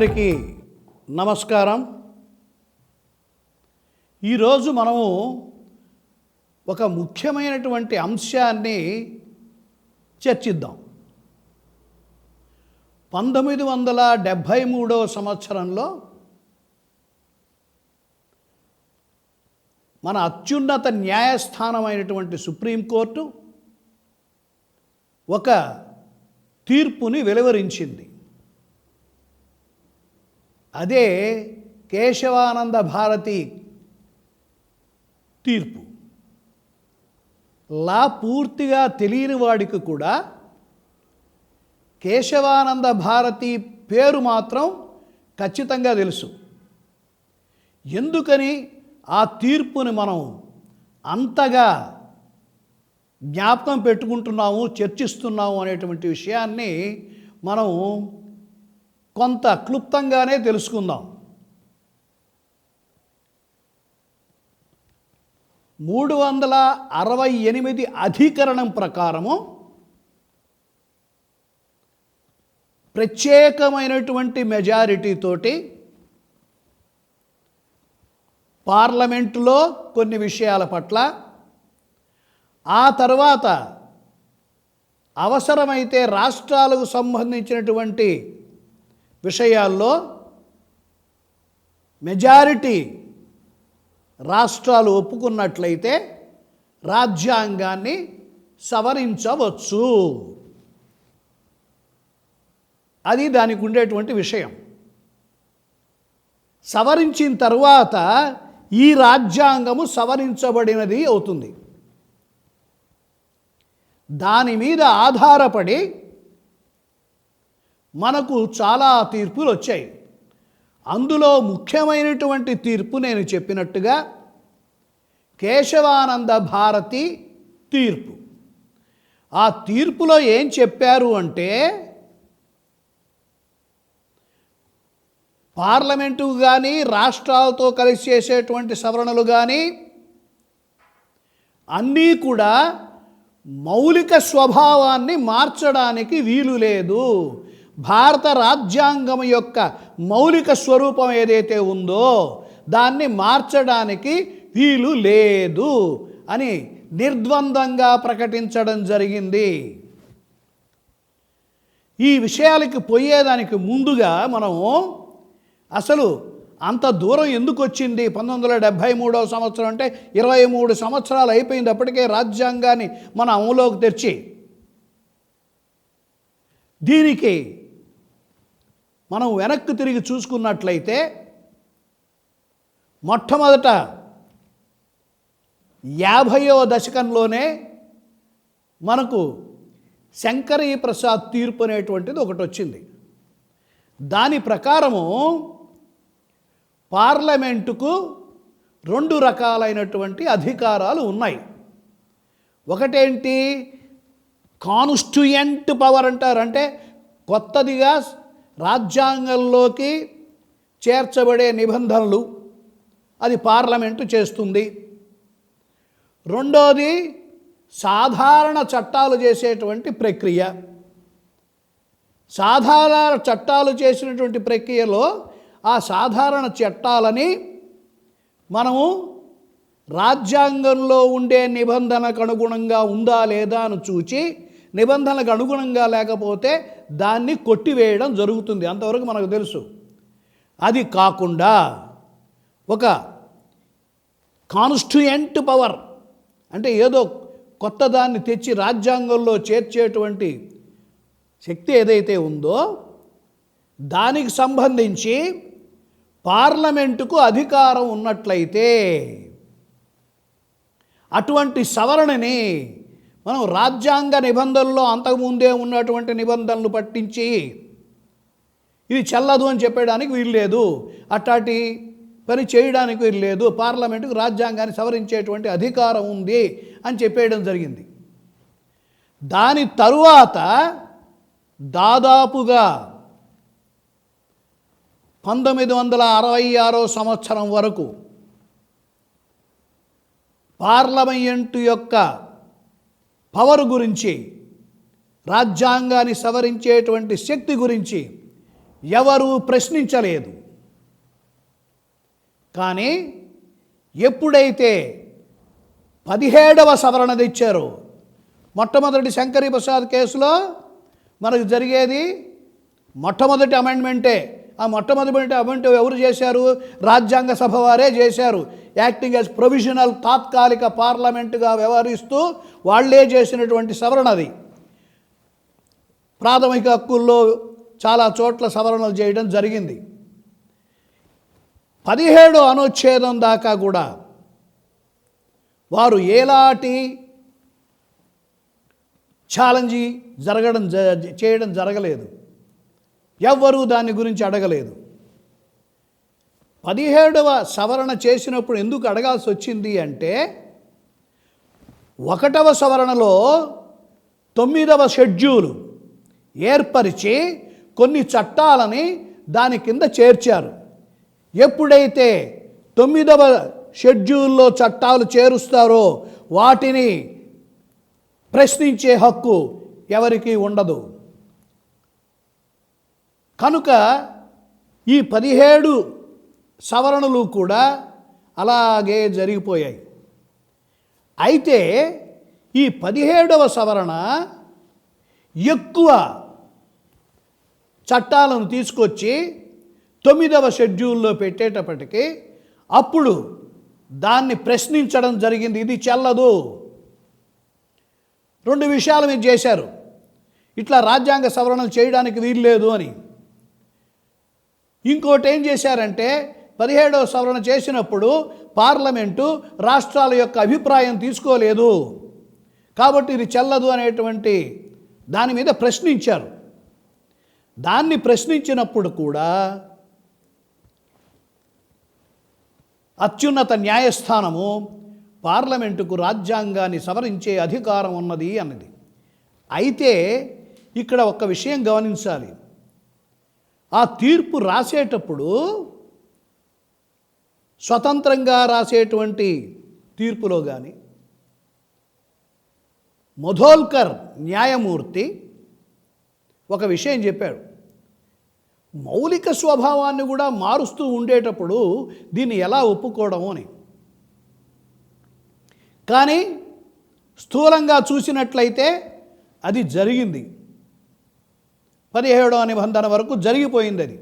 అందరికీ నమస్కారం. ఈరోజు మనము ఒక ముఖ్యమైనటువంటి అంశాన్ని చర్చిద్దాం. పంతొమ్మిది వందల డెబ్భై మూడవ సంవత్సరంలో మన అత్యున్నత న్యాయస్థానమైనటువంటి సుప్రీంకోర్టు ఒక తీర్పుని వెలువరించింది. అదే కేశవానంద భారతి తీర్పు. లా పూర్తిగా తెలియని వాడికి కూడా కేశవానంద భారతి పేరు మాత్రం ఖచ్చితంగా తెలుసు. ఎందుకని ఆ తీర్పుని మనం అంతగా జ్ఞాపకం పెట్టుకుంటున్నాము చర్చిస్తున్నాము అనేటువంటి విషయాన్ని మనం కొంత క్లుప్తంగానే తెలుసుకుందాం. మూడు వందల అరవై ఎనిమిది అధికరణం ప్రకారము ప్రత్యేకమైనటువంటి మెజారిటీతోటి పార్లమెంటులో కొన్ని విషయాల పట్ల ఆ తర్వాత అవసరమైతే రాష్ట్రాలకు సంబంధించినటువంటి విషయాల్లో మెజారిటీ రాష్ట్రాలు ఒప్పుకున్నట్లయితే రాజ్యాంగాన్ని సవరించవచ్చు. అది దానికి ఉండేటువంటి విషయం. సవరించిన తర్వాత ఈ రాజ్యాంగము సవరించబడినది అవుతుంది. దాని మీద ఆధారపడి మనకు చాలా తీర్పులు వచ్చాయి. అందులో ముఖ్యమైనటువంటి తీర్పు నేను చెప్పినట్టుగా కేశవానంద భారతి తీర్పు. ఆ తీర్పులో ఏం చెప్పారు అంటే పార్లమెంటు కానీ రాష్ట్రాలతో కలిసి చేసేటువంటి సవరణలు కానీ అన్నీ కూడా మౌలిక స్వభావాన్ని మార్చడానికి వీలు లేదు. భారత రాజ్యాంగం యొక్క మౌలిక స్వరూపం ఏదైతే ఉందో దాన్ని మార్చడానికి వీలు లేదు అని నిర్ద్వందంగా ప్రకటించడం జరిగింది. ఈ విషయాలకి పోయేదానికి ముందుగా మనము అసలు అంత దూరం ఎందుకు వచ్చింది? పంతొమ్మిది వందల డెబ్భై మూడవ సంవత్సరం అంటే ఇరవై మూడు సంవత్సరాలు అయిపోయింది అప్పటికే రాజ్యాంగాన్ని మన అమలులోకి తెచ్చి దీనికి మనం వెనక్కి తిరిగి చూసుకున్నట్లయితే మొట్టమొదట యాభైవ దశకంలోనే మనకు శంకరీ ప్రసాద్ తీర్పు అనేటువంటిది ఒకటి వచ్చింది. దాని ప్రకారము పార్లమెంటుకు రెండు రకాలైనటువంటి అధికారాలు ఉన్నాయి. ఒకటేంటి? కాన్స్టిట్యూయెంట్ పవర్ అంటారు. అంటే కొత్తదిగా రాజ్యాంగంలోకి చేర్చబడే నిబంధనలు అది పార్లమెంటు చేస్తుంది. రెండోది సాధారణ చట్టాలు చేసేటువంటి ప్రక్రియ. సాధారణ చట్టాలు చేసినటువంటి ప్రక్రియలో ఆ సాధారణ చట్టాలని మనము రాజ్యాంగంలో ఉండే నిబంధనకు అనుగుణంగా ఉందా లేదా అని చూచి నిబంధనలకు అనుగుణంగా లేకపోతే దాన్ని కొట్టివేయడం జరుగుతుంది. అంతవరకు మనకు తెలుసు. అది కాకుండా ఒక కాన్స్టిట్యూయెంట్ పవర్ అంటే ఏదో కొత్త దాన్ని తెచ్చి రాజ్యాంగంలో చేర్చేటువంటి శక్తి ఏదైతే ఉందో దానికి సంబంధించి పార్లమెంటుకు అధికారం ఉన్నట్లయితే అటువంటి సవరణని మనం రాజ్యాంగ నిబంధనల్లో అంతకుముందే ఉన్నటువంటి నిబంధనలు పట్టించి ఇది చెల్లదు అని చెప్పడానికి వీలు లేదు. అట్లాంటి పని చేయడానికి వీలు లేదు. పార్లమెంటుకు రాజ్యాంగాన్ని సవరించేటువంటి అధికారం ఉంది అని చెప్పేయడం జరిగింది. దాని తరువాత దాదాపుగా పంతొమ్మిది వందల అరవై ఆరో సంవత్సరం వరకు పార్లమెంటు యొక్క పవర్ గురించి రాజ్యాంగాన్ని సవరించేటువంటి శక్తి గురించి ఎవరు ప్రశ్నించలేదు. కానీ ఎప్పుడైతే పదిహేడవ సవరణ తెచ్చారో మొట్టమొదటి శంకరి ప్రసాద్ కేసులో మనకు జరిగేది మొట్టమొదటి అమెండ్మెంటే. ఆ మొట్టమొదటి అమెంట్ ఎవరు చేశారు? రాజ్యాంగ సభ వారే చేశారు. యాక్టింగ్ యాజ్ ప్రొవిజనల్ తాత్కాలిక పార్లమెంటుగా వ్యవహరిస్తూ వాళ్ళే చేసినటువంటి సవరణ అది. ప్రాథమిక హక్కుల్లో చాలా చోట్ల సవరణలు చేయడం జరిగింది. పదిహేడు అనుచ్ఛేదం దాకా కూడా వారు ఏలాంటి ఛాలెంజీ జరగడం జ- చేయడం జరగలేదు. ఎవ్వరూ దాని గురించి అడగలేదు. పదిహేడవ సవరణ చేసినప్పుడు ఎందుకు అడగాల్సి వచ్చింది అంటే ఒకటవ సవరణలో తొమ్మిదవ షెడ్యూలు ఏర్పరిచి కొన్ని చట్టాలని దాని కింద చేర్చారు. ఎప్పుడైతే తొమ్మిదవ షెడ్యూల్లో చట్టాలు చేరుస్తారో వాటిని ప్రశ్నించే హక్కు ఎవరికీ ఉండదు. కనుక ఈ పదిహేడు సవరణలు కూడా అలాగే జరిగిపోయాయి. అయితే ఈ పదిహేడవ సవరణ ఎక్కువ చట్టాలను తీసుకొచ్చి తొమ్మిదవ షెడ్యూల్లో పెట్టేటప్పటికీ అప్పుడు దాన్ని ప్రశ్నించడం జరిగింది. ఇది చెల్లదు. రెండు విషయాలు మీరు చేశారు. ఇట్లా రాజ్యాంగ సవరణలు చేయడానికి వీల్లేదు అని. ఇంకోటి ఏం చేశారంటే పదిహేడవ సవరణ చేసినప్పుడు పార్లమెంటు రాష్ట్రాల యొక్క అభిప్రాయం తీసుకోలేదు. కాబట్టి ఇది చెల్లదు అనేటువంటి దాని మీద ప్రశ్నించారు. దాన్ని ప్రశ్నించినప్పుడు కూడా అత్యున్నత న్యాయస్థానము పార్లమెంటుకు రాజ్యాంగాన్ని సవరించే అధికారం ఉన్నది అన్నది. అయితే ఇక్కడ ఒక విషయం గమనించాలి. ఆ తీర్పు రాసేటప్పుడు స్వతంత్రంగా రాసేటువంటి తీర్పులో కానీ మొధోల్కర్ న్యాయమూర్తి ఒక విషయం చెప్పాడు. మౌలిక స్వభావాన్ని కూడా మారుస్తూ ఉండేటప్పుడు దీన్ని ఎలా ఒప్పుకోవడము అని. కానీ స్థూలంగా చూసినట్లయితే అది జరిగింది. పదిహేడవ నిబంధన వరకు జరిగిపోయింది అది.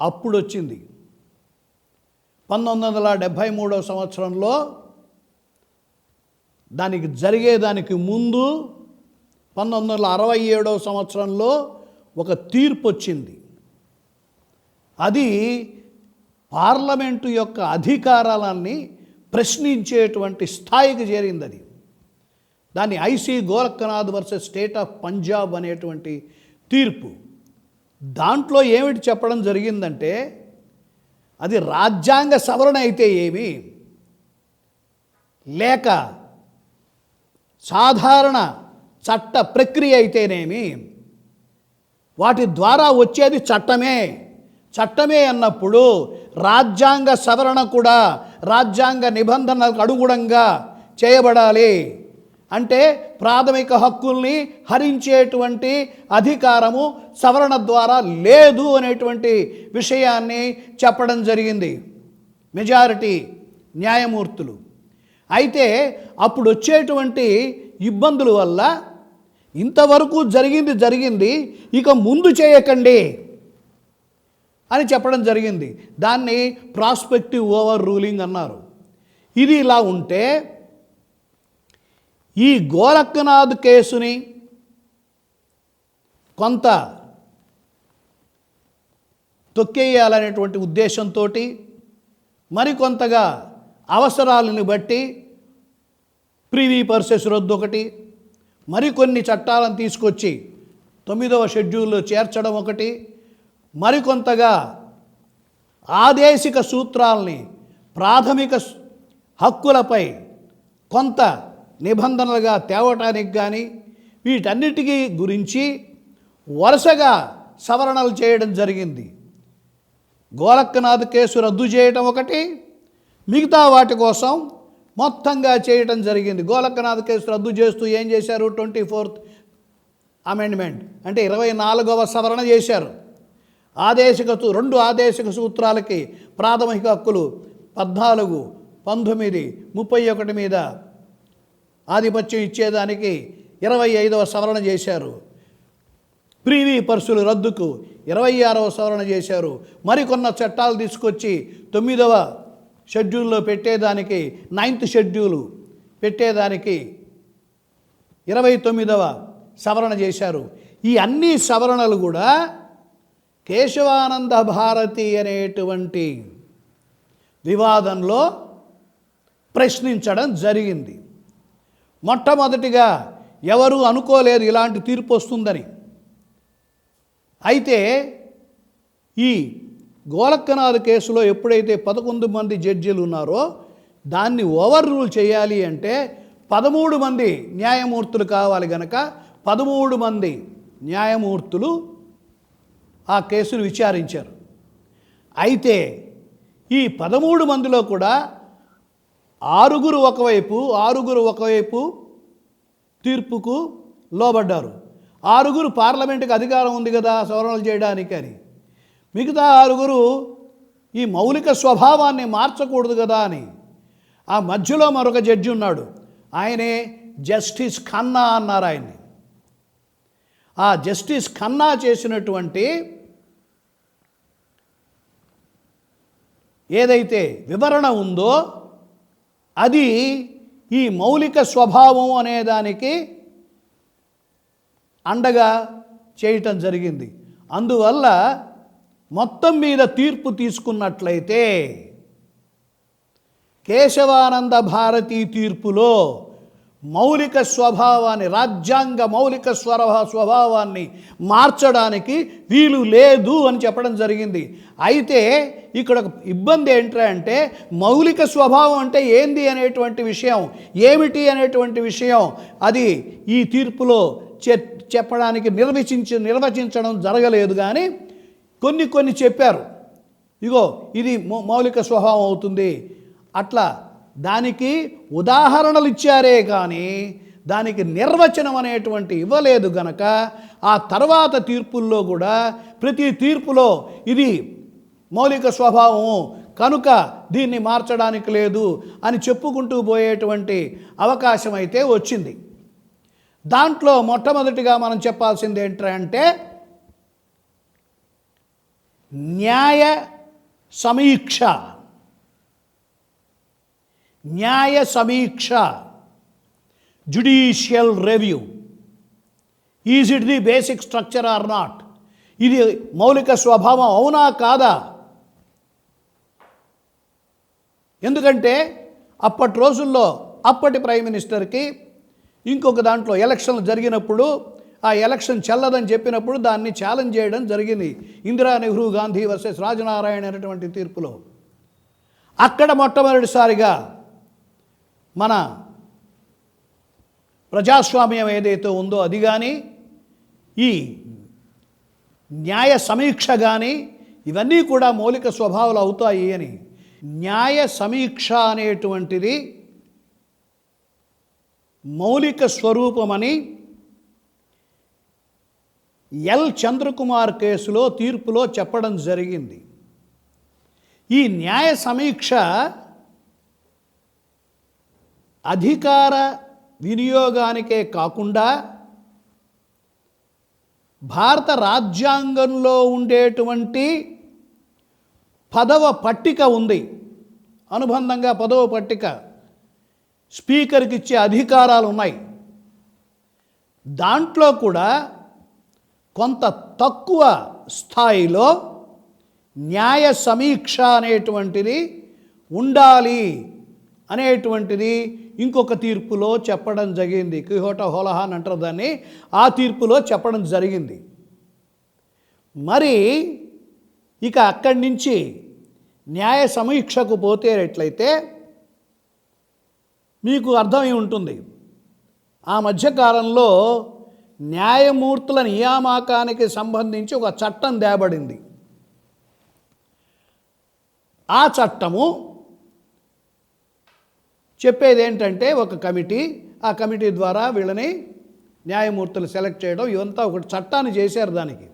అప్పుడు వచ్చింది పంతొమ్మిది వందల డెబ్భై మూడో సంవత్సరంలో దానికి జరిగేదానికి ముందు పంతొమ్మిది వందల అరవై ఏడవ సంవత్సరంలో ఒక తీర్పు వచ్చింది. అది పార్లమెంటు యొక్క అధికారాలన్నీ ప్రశ్నించేటువంటి స్థాయికి చేరింది అది. దాన్ని IC Golaknath versus state of Punjab అనేటువంటి తీర్పు. దాంట్లో ఏమిటి చెప్పడం జరిగిందంటే అది రాజ్యాంగ సవరణ అయితే ఏమి? లేక సాధారణ చట్ట ప్రక్రియ అయితేనేమి? వాటి ద్వారా వచ్చేది చట్టమే. చట్టమే అన్నప్పుడు రాజ్యాంగ సవరణ కూడా రాజ్యాంగ నిబంధనలకు అనుగుణంగా చేయబడాలి. అంటే ప్రాథమిక హక్కుల్ని హరించేటువంటి అధికారము సవరణ ద్వారా లేదు అనేటువంటి విషయాన్ని చెప్పడం జరిగింది. మెజారిటీ న్యాయమూర్తులు. అయితే అప్పుడు వచ్చేటువంటి ఇబ్బందుల వల్ల ఇంతవరకు జరిగింది జరిగింది ఇక ముందు చేయకండి అని చెప్పడం జరిగింది. దాన్ని ప్రాస్పెక్టివ్ ఓవర్ రూలింగ్ అన్నారు. ఇది ఇలా ఉంటే ఈ గోరఖనాథ్ కేసుని కొంత తొక్కేయాలనేటువంటి ఉద్దేశంతో మరికొంతగా అవసరాలను బట్టి ప్రీవీ పర్సెస్ రద్దు ఒకటి మరికొన్ని చట్టాలను తీసుకొచ్చి తొమ్మిదవ షెడ్యూల్లో చేర్చడం ఒకటి మరికొంతగా ఆదేశిక సూత్రాల్ని ప్రాథమిక హక్కులపై కొంత నిబంధనలుగా తేవటానికి కానీ వీటన్నిటికీ గురించి వరుసగా సవరణలు చేయడం జరిగింది. గోలక్కనాథ్ కేసు రద్దు చేయటం ఒకటి మిగతా వాటి కోసం మొత్తంగా చేయటం జరిగింది. గోలక్కనాథ్ కేసు రద్దు చేస్తూ ఏం చేశారు? ట్వంటీ ఫోర్త్ అమెండ్మెంట్ అంటే ఇరవై నాలుగవ సవరణ చేశారు. ఆదేశిక రెండు ఆదేశిక సూత్రాలకి ప్రాథమిక హక్కులు పద్నాలుగు పంతొమ్మిది ముప్పై ఒకటి మీద ఆధిపత్యం ఇచ్చేదానికి ఇరవై ఐదవ సవరణ చేశారు. ప్రీవీ పర్సులు రద్దుకు ఇరవై ఆరవ సవరణ చేశారు. మరికొన్న చట్టాలు తీసుకొచ్చి తొమ్మిదవ షెడ్యూల్లో పెట్టేదానికి నైన్త్ షెడ్యూలు పెట్టేదానికి ఇరవై తొమ్మిదవ సవరణ చేశారు. ఈ అన్ని సవరణలు కూడా కేశవానంద భారతి అనేటువంటి వివాదంలో ప్రశ్నించడం జరిగింది. మొట్టమొదటిగా ఎవరు అనుకోలేదు ఇలాంటి తీర్పు వస్తుందని. అయితే ఈ గోలక్కనాథ్ కేసులో ఎప్పుడైతే పదకొండు మంది జడ్జీలు ఉన్నారో దాన్ని ఓవర్ రూల్ చేయాలి అంటే పదమూడు మంది న్యాయమూర్తులు కావాలి గనక పదమూడు మంది న్యాయమూర్తులు ఆ కేసును విచారించారు. అయితే ఈ పదమూడు మందిలో కూడా ఆరుగురు ఒకవైపు ఆరుగురు ఒకవైపు తీర్పుకు లోబడ్డారు. ఆరుగురు పార్లమెంటుకి అధికారం ఉంది కదా సవరణలు చేయడానికి అని. మిగతా ఆరుగురు ఈ మౌలిక స్వభావాన్ని మార్చకూడదు కదా అని. ఆ మధ్యలో మరొక జడ్జి ఉన్నాడు. ఆయనే జస్టిస్ ఖన్నా అన్నారు ఆయన్ని. ఆ జస్టిస్ ఖన్నా చేసినటువంటి ఏదైతే వివరణ ఉందో అది ఈ మౌలిక స్వభావం అనేదానికి అండగా చేయటం జరిగింది. అందువల్ల మొత్తం మీద తీర్పు తీసుకున్నట్లయితే కేశవానంద భారతీ తీర్పులో మౌలిక స్వభావాన్ని రాజ్యాంగ మౌలిక స్వర స్వభావాన్ని మార్చడానికి వీలు లేదు అని చెప్పడం జరిగింది. అయితే ఇక్కడ ఒక ఇబ్బంది ఏంటంటే మౌలిక స్వభావం అంటే ఏంది అనేటువంటి విషయం ఏమిటి అనేటువంటి విషయం అది ఈ తీర్పులో చెప్పడానికి నిర్వచించి నిర్వచించడం జరగలేదు కానీ కొన్ని కొన్ని చెప్పారు. ఇగో ఇది మౌలిక స్వభావం అవుతుంది. అట్లా దానికి ఉదాహరణలు ఇచ్చారే కానీ దానికి నిర్వచనం అనేటువంటి ఇవ్వలేదు గనక ఆ తర్వాత తీర్పుల్లో కూడా ప్రతి తీర్పులో ఇది మౌలిక స్వభావము కనుక దీన్ని మార్చడానికి లేదు అని చెప్పుకుంటూ పోయేటువంటి అవకాశం అయితే వచ్చింది. దాంట్లో మొట్టమొదటిగా మనం చెప్పాల్సింది ఏంటంటే న్యాయ సమీక్ష. న్యాయ సమీక్ష judicial review is it the basic structure or not ఇది మౌలిక స్వభావం అవునా కాదా? ఎందుకంటే అప్పటి రోజుల్లో అప్పటి ప్రైమ్ మినిస్టర్కి ఇంకొక దాంట్లో ఎలక్షన్లు జరిగినప్పుడు ఆ ఎలక్షన్ చెల్లదని చెప్పినప్పుడు దాన్ని ఛాలెంజ్ చేయడం జరిగింది. ఇందిరా నెహ్రూ గాంధీ వర్సెస్ రాజనారాయణ అనేటువంటి తీర్పులో. అక్కడ మొట్టమొదటిసారిగా మన ప్రజాస్వామ్యం ఏదైతే ఉందో అది కానీ ఈ న్యాయ సమీక్ష కానీ ఇవన్నీ కూడా మౌలిక స్వభావాలు అవుతాయి అని. న్యాయ సమీక్ష అనేటువంటిది మౌలిక స్వరూపమని ఎల్ చంద్రకుమార్ కేసులో తీర్పులో చెప్పడం జరిగింది. ఈ న్యాయ సమీక్ష అధికార వినియోగానికే కాకుండా భారత రాజ్యాంగంలో ఉండేటువంటి పదవ పట్టిక ఉంది. అనుబంధంగా పదవ పట్టిక స్పీకర్కి ఇచ్చే అధికారాలు ఉన్నాయి. దాంట్లో కూడా కొంత తక్కువ స్థాయిలో న్యాయ సమీక్ష అనేటువంటిది ఉండాలి అనేటువంటిది ఇంకొక తీర్పులో చెప్పడం జరిగింది. క్యూహోట హోలహాన్ అంటారు దాన్ని. ఆ తీర్పులో చెప్పడం జరిగింది. మరి ఇక అక్కడి నుంచి న్యాయ సమీక్షకు పోతే ఎట్లయితే మీకు అర్థమై ఉంటుంది. ఆ మధ్యకాలంలో న్యాయమూర్తుల నియామకానికి సంబంధించి ఒక చట్టం తేబడింది. ఆ చట్టము చెప్పేది ఏంటంటే ఒక కమిటీ ఆ కమిటీ ద్వారా వీళ్ళని న్యాయమూర్తులు సెలెక్ట్ చేయడం ఇవంతా ఒకటి చట్టాన్ని చేశారు దానికి.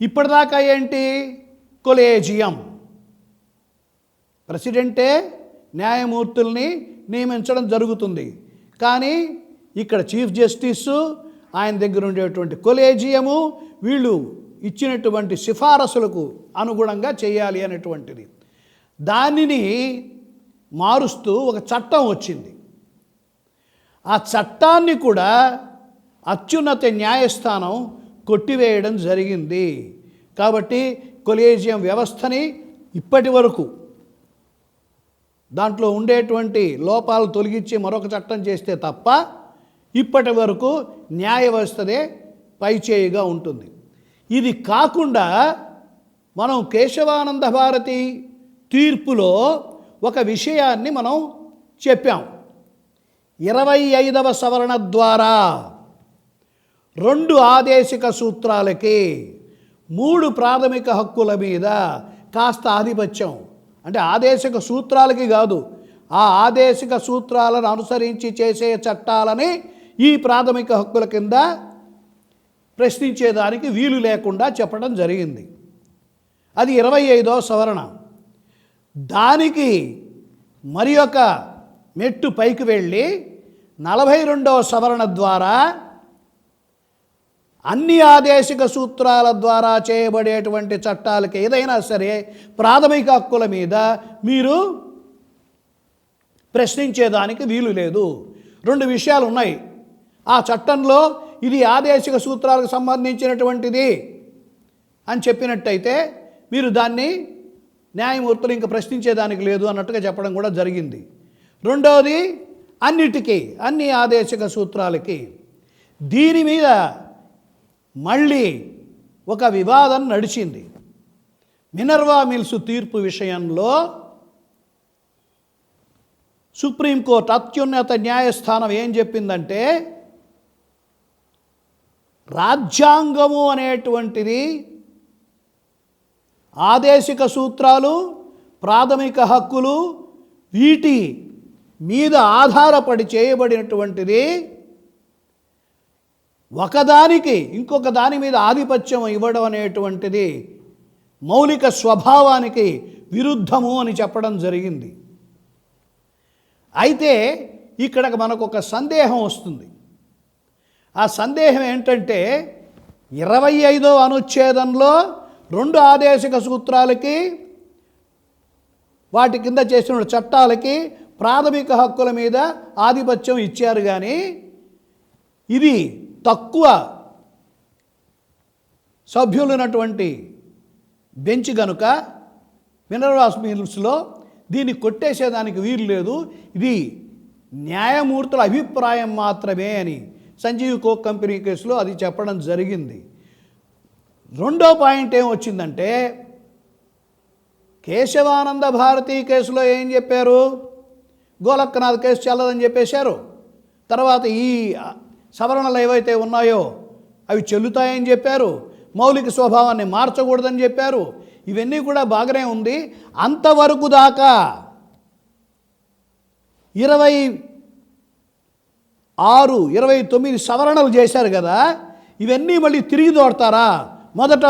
ఇప్పటిదాకా ఏంటి? కొలేజియం. ప్రెసిడెంటే న్యాయమూర్తుల్ని నియమించడం జరుగుతుంది. కానీ ఇక్కడ చీఫ్ జస్టిస్ ఆయన దగ్గర ఉండేటువంటి కొలేజియము వీళ్ళు ఇచ్చినటువంటి సిఫారసులకు అనుగుణంగా చేయాలి అనేటువంటిది. దానిని మారుస్తూ ఒక చట్టం వచ్చింది. ఆ చట్టాన్ని కూడా అత్యున్నత న్యాయస్థానం కొట్టివేయడం జరిగింది. కాబట్టి కొలేజియం వ్యవస్థని ఇప్పటి వరకు దాంట్లో ఉండేటువంటి లోపాలు తొలగించి మరొక చట్టం చేస్తే తప్ప ఇప్పటి వరకు న్యాయ వ్యవస్థదే పైచేయిగా ఉంటుంది. ఇది కాకుండా మనం కేశవానంద భారతి తీర్పులో ఒక విషయాన్ని మనం చెప్పాం. ఇరవై ఐదవ సవరణ ద్వారా రెండు ఆదేశిక సూత్రాలకి మూడు ప్రాథమిక హక్కుల మీద కాస్త ఆధిపత్యం. అంటే ఆదేశిక సూత్రాలకి కాదు ఆ ఆదేశిక సూత్రాలను అనుసరించి చేసే చట్టాలని ఈ ప్రాథమిక హక్కుల కింద ప్రశ్నించేదానికి వీలు లేకుండా చెప్పడం జరిగింది. అది ఇరవై ఐదో సవరణ. దానికి మరి ఒక మెట్టు పైకి వెళ్ళి నలభై రెండవ సవరణ ద్వారా అన్ని ఆదేశిక సూత్రాల ద్వారా చేయబడేటువంటి చట్టాలకి ఏదైనా సరే ప్రాథమిక హక్కుల మీద మీరు ప్రశ్నించేదానికి వీలు లేదు. రెండు విషయాలు ఉన్నాయి. ఆ చట్టంలో ఇది ఆదేశిక సూత్రాలకు సంబంధించినటువంటిది అని చెప్పినట్టయితే మీరు దాన్ని న్యాయమూర్తులు ఇంకా ప్రశ్నించేదానికి లేదు అన్నట్టుగా చెప్పడం కూడా జరిగింది. రెండవది అన్నిటికీ అన్ని ఆదేశక సూత్రాలకి దీని మీద మళ్ళీ ఒక వివాదం నడిచింది. మినర్వా మిల్స్ తీర్పు విషయంలో సుప్రీంకోర్టు అత్యున్నత న్యాయస్థానం ఏం చెప్పిందంటే రాజ్యాంగము అనేటువంటిది ఆదేశిక సూత్రాలు ప్రాథమిక హక్కులు వీటి మీద ఆధారపడి చేయబడినటువంటిది ఒకదానికి ఇంకొక దాని మీద ఆధిపత్యం ఇవ్వడం అనేటువంటిది మౌలిక స్వభావానికి విరుద్ధము అని చెప్పడం జరిగింది. అయితే ఇక్కడ మనకు ఒక సందేహం వస్తుంది. ఆ సందేహం ఏంటంటే ఇరవై ఐదో అనుచ్ఛేదంలో రెండు ఆదేశిక సూత్రాలకి వాటి కింద చేసిన చట్టాలకి ప్రాథమిక హక్కుల మీద ఆధిపత్యం ఇచ్చారు కానీ ఇది తక్కువ సభ్యులున్నటువంటి బెంచ్ కనుక మినరల్స్ మిల్స్లో దీన్ని కొట్టేసేదానికి వీలు లేదు. ఇది న్యాయమూర్తుల అభిప్రాయం మాత్రమే అని సంజీవ్ కోక్ కంపెనీ కేసులో అది చెప్పడం జరిగింది. రెండో పాయింట్ ఏం వచ్చిందంటే కేశవానంద భారతి కేసులో ఏం చెప్పారు? గోలక్కనాథ్ కేసు చెల్లదని చెప్పేశారు. తర్వాత ఈ సవరణలు ఏవైతే ఉన్నాయో అవి చెల్లుతాయని చెప్పారు. మౌలిక స్వభావాన్ని మార్చకూడదని చెప్పారు. ఇవన్నీ కూడా బాగానే ఉంది. అంతవరకు దాకా ఇరవై ఆరు ఇరవై తొమ్మిది సవరణలు చేశారు కదా ఇవన్నీ మళ్ళీ తిరిగి దోడతారా మొదట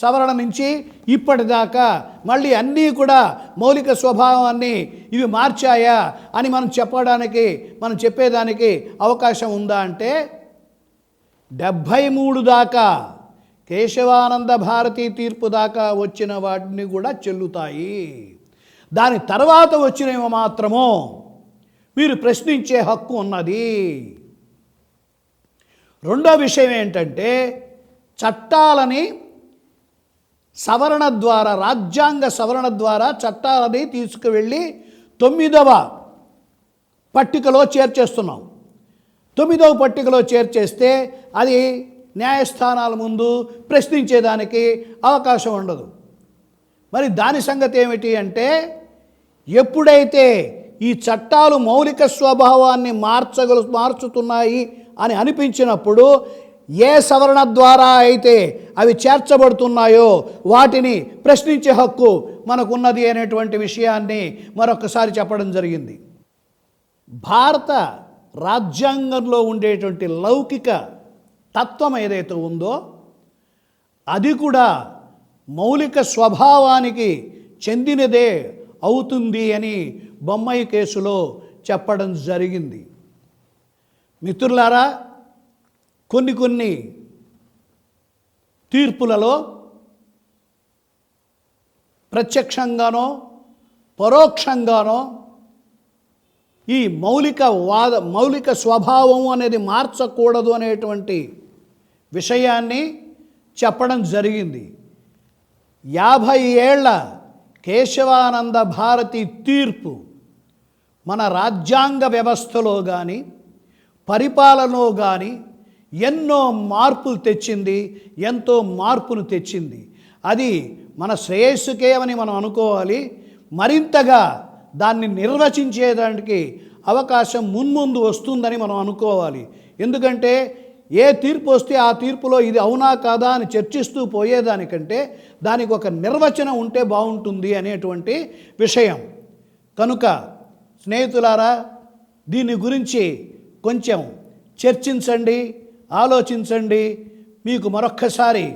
సవరణ నుంచి ఇప్పటిదాకా మళ్ళీ అన్నీ కూడా మౌలిక స్వభావాన్ని ఇవి మార్చాయా అని మనం చెప్పడానికి మనం చెప్పేదానికి అవకాశం ఉందా అంటే డెబ్భై మూడు దాకా కేశవానంద భారతి తీర్పు దాకా వచ్చిన వాటిని కూడా చెల్లుతాయి. దాని తర్వాత వచ్చినవి మాత్రము మీరు ప్రశ్నించే హక్కు ఉన్నది. రెండో విషయం ఏంటంటే చట్టాలని సవరణ ద్వారా రాజ్యాంగ సవరణ ద్వారా చట్టాలని తీసుకువెళ్ళి తొమ్మిదవ పట్టికలో చేర్చేస్తున్నాం తొమ్మిదవ పట్టికలో చేర్చేస్తే అది న్యాయస్థానాల ముందు ప్రశ్నించేదానికి అవకాశం ఉండదు. మరి దాని సంగతి ఏమిటి అంటే ఎప్పుడైతే ఈ చట్టాలు మౌలిక స్వభావాన్ని మార్చగలు మార్చుతున్నాయి అని అనిపించినప్పుడు ఏ సవరణ ద్వారా అయితే అవి చేర్చబడుతున్నాయో వాటిని ప్రశ్నించే హక్కు మనకున్నది అనేటువంటి విషయాన్ని మరొకసారి చెప్పడం జరిగింది. భారత రాజ్యాంగంలో ఉండేటువంటి లౌకిక తత్వం ఏదైతే ఉందో అది కూడా మౌలిక స్వభావానికి చెందినదే అవుతుంది అని బొమ్మాయి కేసులో చెప్పడం జరిగింది. మిత్రులారా కొన్ని కొన్ని తీర్పులలో ప్రత్యక్షంగానో పరోక్షంగానో ఈ మౌలిక వాద మౌలిక స్వభావం అనేది మార్చకూడదు అనేటువంటి విషయాన్ని చెప్పడం జరిగింది. యాభై ఏళ్ళ కేశవానంద భారతి తీర్పు మన రాజ్యాంగ వ్యవస్థలో కానీ పరిపాలనలో కానీ ఎన్నో మార్పులు తెచ్చింది ఎంతో మార్పును తెచ్చింది. అది మన శ్రేయస్సుకే అని మనం అనుకోవాలి. మరింతగా దాన్ని నిర్వచించేదానికి అవకాశం మున్ముందు వస్తుందని మనం అనుకోవాలి. ఎందుకంటే ఏ తీర్పు వస్తే ఆ తీర్పులో ఇది అవునా కాదా అని చర్చిస్తూ పోయేదానికంటే దానికి ఒక నిర్వచనం ఉంటే బాగుంటుంది అనేటువంటి విషయం. కనుక స్నేహితులారా దీని గురించి కొంచెం చర్చించండి. ఆలోచించండి. మీకు మరొక్కసారి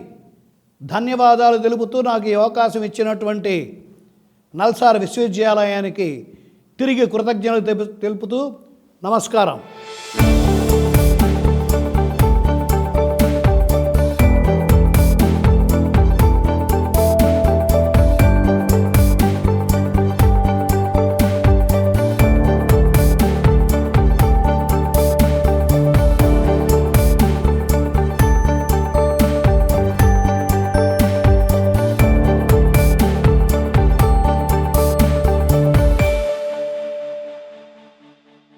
ధన్యవాదాలు తెలుపుతూ నాకు ఈ అవకాశం ఇచ్చినటువంటి నల్సార్ విశ్వవిద్యాలయానికి తిరిగి కృతజ్ఞతలు తెలుపు- తెలుపుతూ నమస్కారం.